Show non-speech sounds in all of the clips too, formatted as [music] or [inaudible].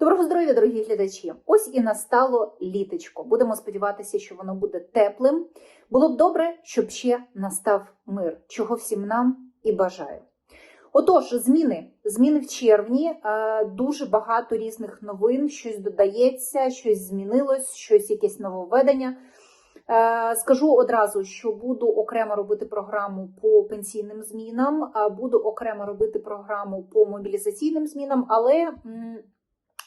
Доброго здоров'я, дорогі глядачі! Ось і настало літочко. Будемо сподіватися, що воно буде теплим. Було б добре, щоб ще настав мир, чого всім нам і бажаю. Отож, зміни. Зміни в червні. Е, Дуже багато різних новин, щось додається, щось змінилось, щось якесь нововведення. Е, Скажу одразу, що буду окремо робити програму по пенсійним змінам, буду окремо робити програму по мобілізаційним змінам, але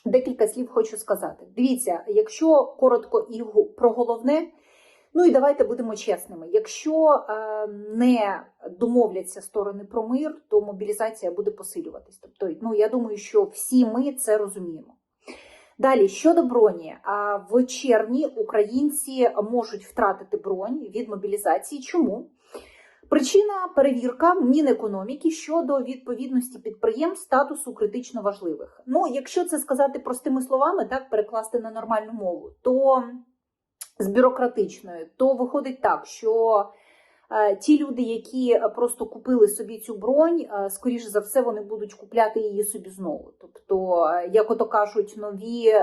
декілька слів хочу сказати. Дивіться, якщо коротко і про головне, ну і давайте будемо чесними. Якщо е, не домовляться сторони про мир, то мобілізація буде посилюватись. Тобто, ну я думаю, що всі ми це розуміємо. Далі щодо броні, в червні українці можуть втратити бронь від мобілізації. Чому? Причина перевірка Мінекономіки щодо відповідності підприємств статусу критично важливих. Ну, якщо це сказати простими словами, так перекласти на нормальну мову, то з бюрократичною, то виходить так, що е, ті люди, які просто купили собі цю бронь, е, скоріш за все, вони будуть купляти її собі знову. Тобто, е, як ото кажуть, нові.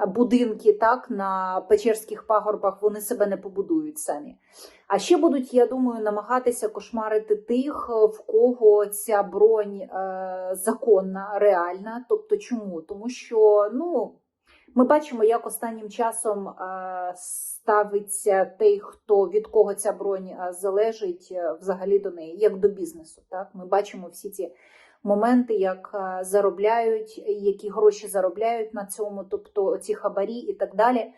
Е, Будинки так на Печерських пагорбах вони себе не побудують самі. А ще будуть, я думаю, намагатися кошмарити тих, в кого ця бронь е, законна, реальна. Тобто, чому? Тому що ну, ми бачимо, як останнім часом е, ставиться той, хто від кого ця бронь е, залежить, е, взагалі до неї, як до бізнесу. Так, ми бачимо всі ці моменти, як е, заробляють, які гроші заробляють на цьому, тобто ці хабарі і так далі.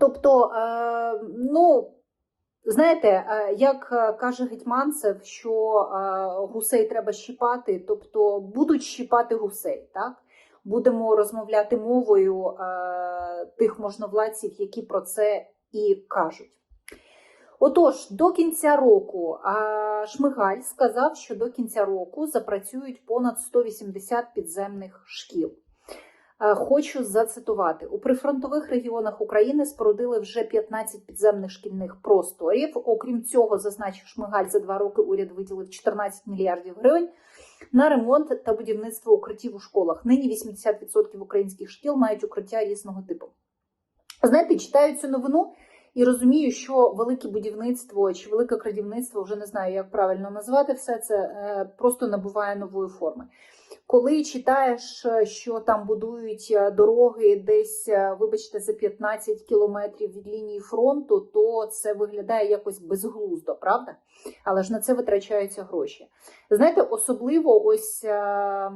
Тобто, е, ну. Знаєте, е, як каже Гетьманцев, що гусей треба щіпати, тобто будуть щіпати гусей, так? Будемо розмовляти мовою тих можновладців, які про це і кажуть. Отож, до кінця року а, Шмигаль сказав, що до кінця року запрацюють понад 180 підземних шкіл. Е, Хочу зацитувати: у прифронтових регіонах України спорудили вже 15 підземних шкільних просторів. Окрім цього, зазначив Шмигаль, за два роки уряд виділив 14 мільярдів гривень на ремонт та будівництво укриттів у школах. Нині 80% українських шкіл мають укриття різного типу. Знаєте, читаю цю новину і розумію, що велике будівництво чи велике крадівництво, вже не знаю, як правильно назвати все це, е, просто набуває нової форми. Коли читаєш, е, що там будують е, дороги десь, вибачте, за 15 кілометрів від лінії фронту, то це виглядає якось безглуздо, правда? Але ж на це витрачаються гроші. Знаєте, особливо ось е,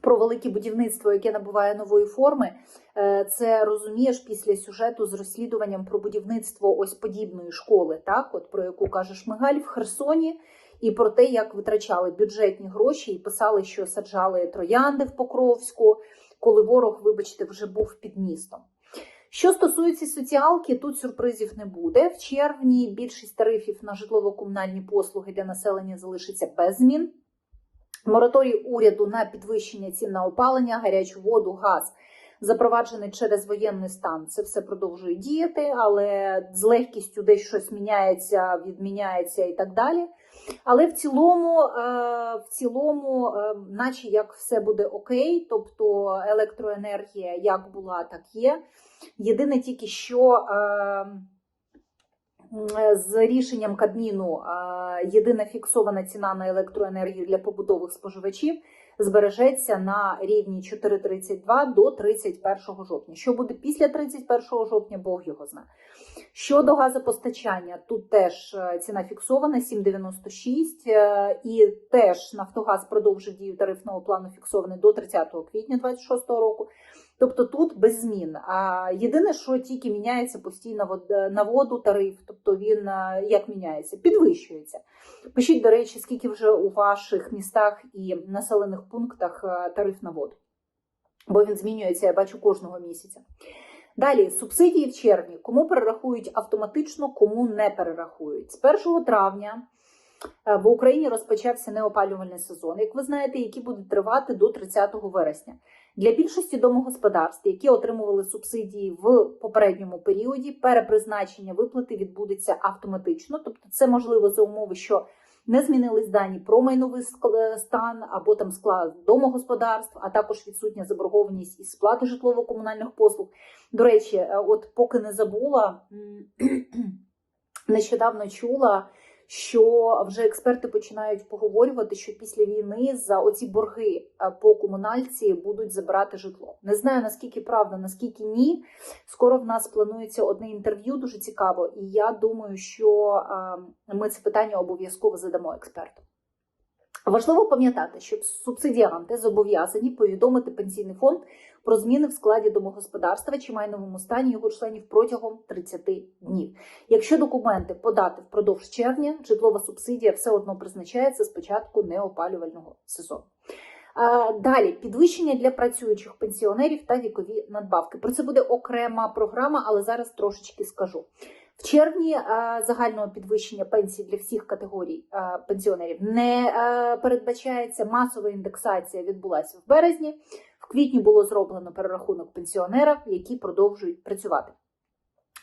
про велике будівництво, яке набуває нової форми, е, це розумієш після сюжету з розслідуванням про будівництво ось подібної школи, так, от про яку каже Шмигаль в Херсоні і про те, як витрачали бюджетні гроші і писали, що саджали троянди в Покровську, коли ворог, вибачте, вже був під містом. Що стосується соціалки, тут сюрпризів не буде. В червні більшість тарифів на житлово-комунальні послуги для населення залишиться без змін. Мораторій уряду на підвищення цін на опалення, гарячу воду, газ запроваджений через воєнний стан. Це все продовжує діяти, але з легкістю десь щось міняється, відміняється і так далі. Але в цілому, е, в цілому, е, наче як все буде окей, тобто електроенергія як була, так є. Єдине тільки що. З рішенням Кабміну єдина фіксована ціна на електроенергію для побутових споживачів збережеться на рівні 4,32 до 31 жовтня. Що буде після 31 жовтня, Бог його знає. Щодо газопостачання, тут теж е, ціна фіксована 7,96 е, і теж Нафтогаз продовжив дію тарифного плану фіксований до 30 квітня 2026 року. Тобто тут без змін. А єдине, що тільки міняється постійно на воду тариф, тобто він е, як міняється, підвищується. Пишіть, до речі, скільки вже у ваших містах і населених пунктах е, тариф на воду, бо він змінюється, я бачу, кожного місяця. Далі субсидії в червні. Кому перерахують автоматично, кому не перерахують. З 1 травня е, в Україні розпочався неопалювальний сезон, як ви знаєте, який буде тривати до 30 вересня. Для більшості домогосподарств, які отримували субсидії в попередньому періоді, перепризначення виплати відбудеться автоматично. Тобто, це можливо за умови, що не змінились дані про майновий ск- стан або там склад домогосподарств, а також відсутня заборгованість із сплати житлово-комунальних послуг. До речі, е, от поки не забула, [clears throat] нещодавно чула, що вже експерти починають поговорювати, що після війни за оці борги е, по комунальці будуть забирати житло. Не знаю наскільки правда, наскільки ні. Скоро в нас планується одне інтерв'ю, дуже цікаво, і я думаю, що е, ми це питання обов'язково задамо експерту. Важливо пам'ятати, що субсидіанти зобов'язані повідомити пенсійний фонд про зміни в складі домогосподарства чи майновому стані його членів протягом 30 днів. Якщо документи подати впродовж червня, житлова субсидія все одно призначається з початку неопалювального сезону. Далі підвищення для працюючих пенсіонерів та вікові надбавки. Про це буде окрема програма, але зараз трошечки скажу. В червні загального підвищення пенсій для всіх категорій пенсіонерів не передбачається. Масова індексація відбулася в березні. В квітні було зроблено перерахунок пенсіонерів, які продовжують працювати.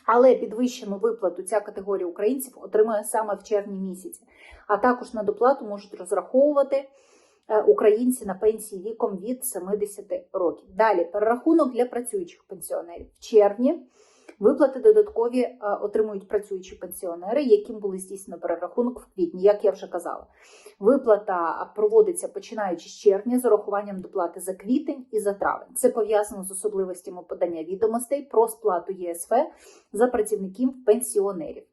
Але підвищену виплату ця категорія українців отримує саме в червні місяці. А також на доплату можуть розраховувати е, українці на пенсії віком від 70 років. Далі перерахунок для працюючих пенсіонерів в червні. Виплати додаткові е, отримують працюючі пенсіонери, яким були здійснено перерахунок в квітні, як я вже казала. Виплата проводиться починаючи з червня з урахуванням доплати за квітень і за травень. Це пов'язано з особливостями подання відомостей про сплату ЄСВ за працівників пенсіонерів.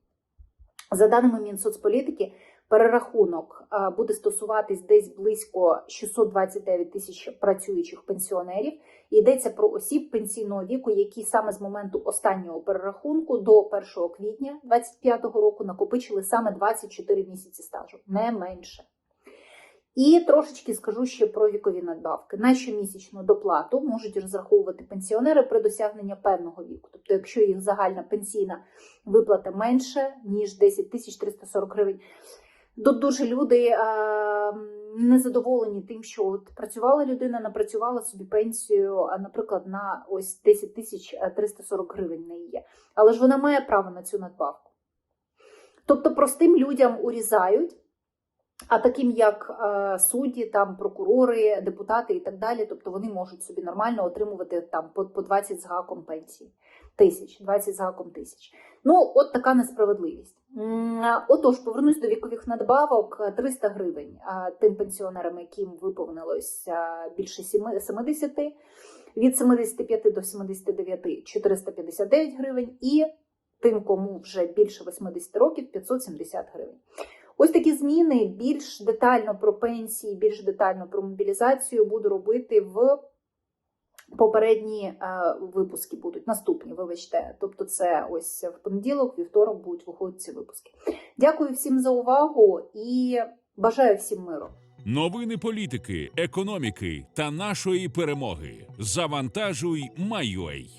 За даними Мінсоцполітики, перерахунок е, буде стосуватись десь близько 629 тисяч працюючих пенсіонерів. Йдеться про осіб пенсійного віку, які саме з моменту останнього перерахунку до 1 квітня 2025 року накопичили саме 24 місяці стажу, не менше. І трошечки скажу ще про вікові надбавки. На щомісячну доплату можуть розраховувати пенсіонери при досягненні певного віку. Тобто, якщо їх загальна пенсійна виплата менше, ніж 10 тисяч 340 гривень. Тут дуже люди е, незадоволені тим, що от працювала людина, напрацювала собі пенсію, а, наприклад, на ось 10 тисяч 340 гривень не є. Але ж вона має право на цю надбавку. Тобто простим людям урізають, а таким як е, судді, там прокурори, депутати і так далі, тобто вони можуть собі нормально отримувати там по, по 20 з гаком пенсії. Тисяч, 20 з гаком тисяч. Ну, от така несправедливість. Отож, повернусь до вікових надбавок 300 гривень а, тим пенсіонерам, яким виповнилось більше сіми- 70, від 75 до 79 459 гривень, і тим, кому вже більше 80 років 570 гривень. Ось такі зміни більш детально про пенсії, більш детально про мобілізацію буду робити в попередні е, випуски будуть наступні, вибачте. Тобто, це ось в понеділок, вівторок будуть виходити ці випуски. Дякую всім за увагу і бажаю всім миру. Новини політики, економіки та нашої перемоги. Завантажуй, Майой.